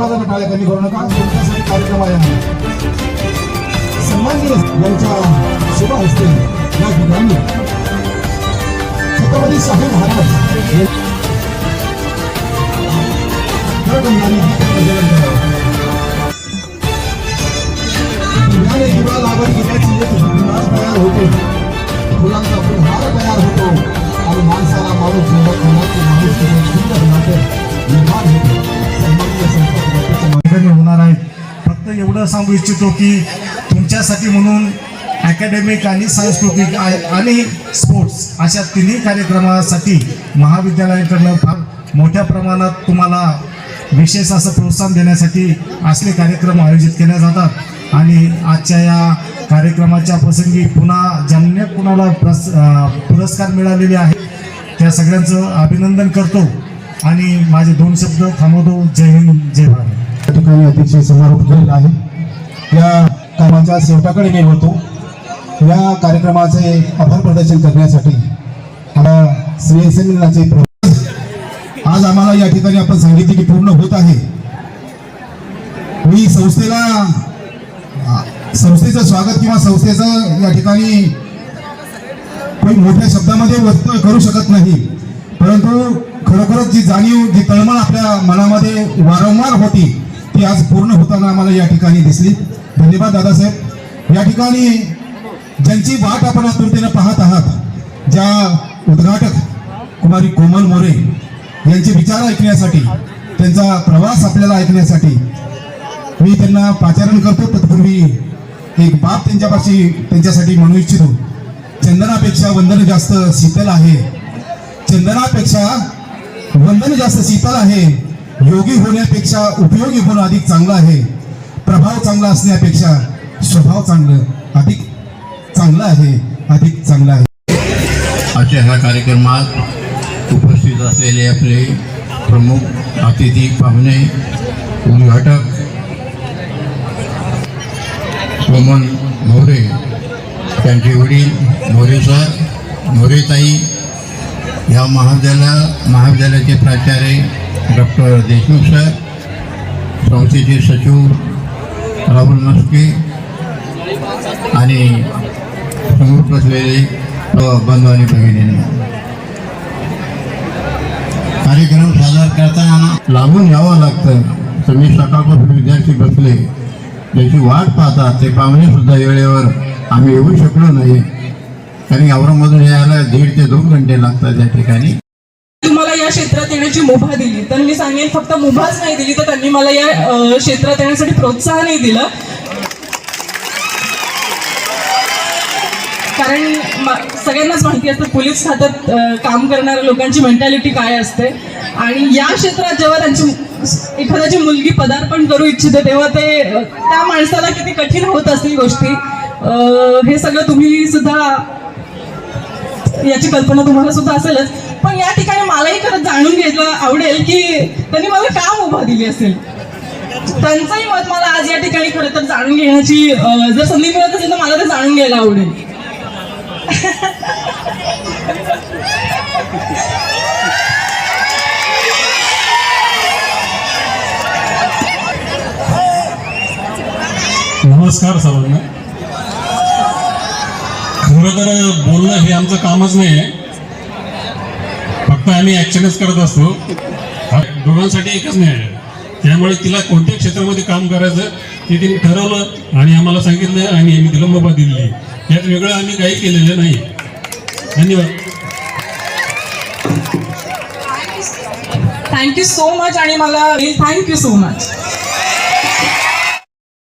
टाळ्या कमी कार्यक्रम आहे. सन्माननीय यांच्या शुभ हस्ते या ठिकाणी छत्रपती शाहू महाराज तयार होते फुलांचा फुलहार सुंदर होते एवढं सांगू इच्छितो की तुमच्यासाठी म्हणून अकॅडमिक आणि सांस्कृतिक आणि स्पोर्ट्स अशा तिन्ही कार्यक्रमासाठी महाविद्यालयाकडनं फार मोठ्या प्रमाणात तुम्हाला विशेष असं प्रोत्साहन देण्यासाठी असले कार्यक्रम आयोजित केले जातात. आणि आजच्या या कार्यक्रमाच्या प्रसंगी पुन्हा ज्यांना कुणाला प्रस पुरस्कार मिळालेले आहेत त्या सगळ्यांचं अभिनंदन करतो. आणि माझे दोन शब्द थांबवतो. जय हिंद जय भारत. या ठिकाणी अतिशय समारोप झालेला आहे. या कामाच्या शेवटाकडे मी होतो. या कार्यक्रमाचे आभार प्रदर्शन करण्यासाठी आम्हाला श्री एस प्र- आज आम्हाला या ठिकाणी आपण सांगितले की पूर्ण होत आहे. मी संस्थेला संस्थेचं स्वागत किंवा संस्थेचं या ठिकाणी काही मोठ्या शब्दामध्ये व्यक्त करू शकत नाही. परंतु खरोखरच जी जाणीव जी तळमळ आपल्या मनामध्ये वारंवार होती ती आज पूर्ण होताना आम्हाला या ठिकाणी दिसली. धन्यवाद दादासाहेब. या ठिकाणी ज्यांची वाट आपण आतुरतेनं पाहत आहात ज्या उद्घाटक कुमारी कोमल मोरे यांचे विचार ऐकण्यासाठी त्यांचा प्रवास आपल्याला ऐकण्यासाठी मी त्यांना पाचारण करतो. तत्पूर्वी एक बाब त्यांच्यापाशी त्यांच्यासाठी म्हणू इच्छितो. चंदनापेक्षा वंदन जास्त शीतल आहे. चंदनापेक्षा वंदन जास्त शीतल आहे. योगी होण्यापेक्षा उपयोगी होणं अधिक चांगलं आहे. प्रभाव चांगला असण्यापेक्षा स्वभाव चांगलं अधिक चांगलं आहे अधिक चांगलं आहे. आजच्या ह्या कार्यक्रमात उपस्थित असलेले आपले प्रमुख अतिथी पाहुणे उद्घाटक सोमन मोरे त्यांचे वडील मोरे सर मोरेताई ह्या महाविद्यालय महाविद्यालयाचे प्राचार्य डॉक्टर देशमुख सर संस्थेचे सचिव राहुल मस्के आणि समोर बसलेले बंधू आणि भगिनींना. कार्यक्रम सादर करताना लागून यावं लागतं. तुम्ही सकाळपासून विद्यार्थी बसले. त्याची वाट पाहतात ते पाहुणे सुद्धा वेळेवर आम्ही येऊ शकलो नाही. कारण औरंगाबाद यायला दीड ते दोन घंटे लागतात त्या ठिकाणी. तुम्हाला या क्षेत्रात येण्याची मुभा दिली. तर मी सांगेन फक्त मुभाच नाही दिली तर त्यांनी मला या क्षेत्रात येण्यासाठी प्रोत्साहनही दिलं. कारण सगळ्यांनाच माहिती असतं पोलीस खात्यात काम करणाऱ्या लोकांची मेंटॅलिटी काय असते. आणि या क्षेत्रात जेव्हा त्यांची एखाद्याची मुलगी पदार्पण करू इच्छिते तेव्हा ते त्या माणसाला किती कठीण होत असतील गोष्टी. हे सगळं तुम्ही सुद्धा याची कल्पना तुम्हाला सुद्धा असेलच. पण या ठिकाणी मलाही खरंच जाणून घ्यायला आवडेल की त्यांनी मला का मुभा दिली असेल? त्यांचंही मत मला आज या ठिकाणी खरं तर जाणून घेण्याची जर संधी मिळत असेल तर मला ते जाणून घ्यायला आवडेल. नमस्कार सर्वांना. खरं तर बोलणं हे आमचं कामच नाही आहे. फक्त आम्ही ॲक्शनच करत असतो. दोघांसाठी एकच नाही त्यामुळे तिला कोणत्या क्षेत्रामध्ये काम करायचं ते तिने ठरवलं आणि आम्हाला सांगितलं आणि आम्ही तिला मुभा दिली यात वेगळं आम्ही काही केलेलं नाही. धन्यवाद. थँक्यू सो मच आणि मला थँक्यू सो मच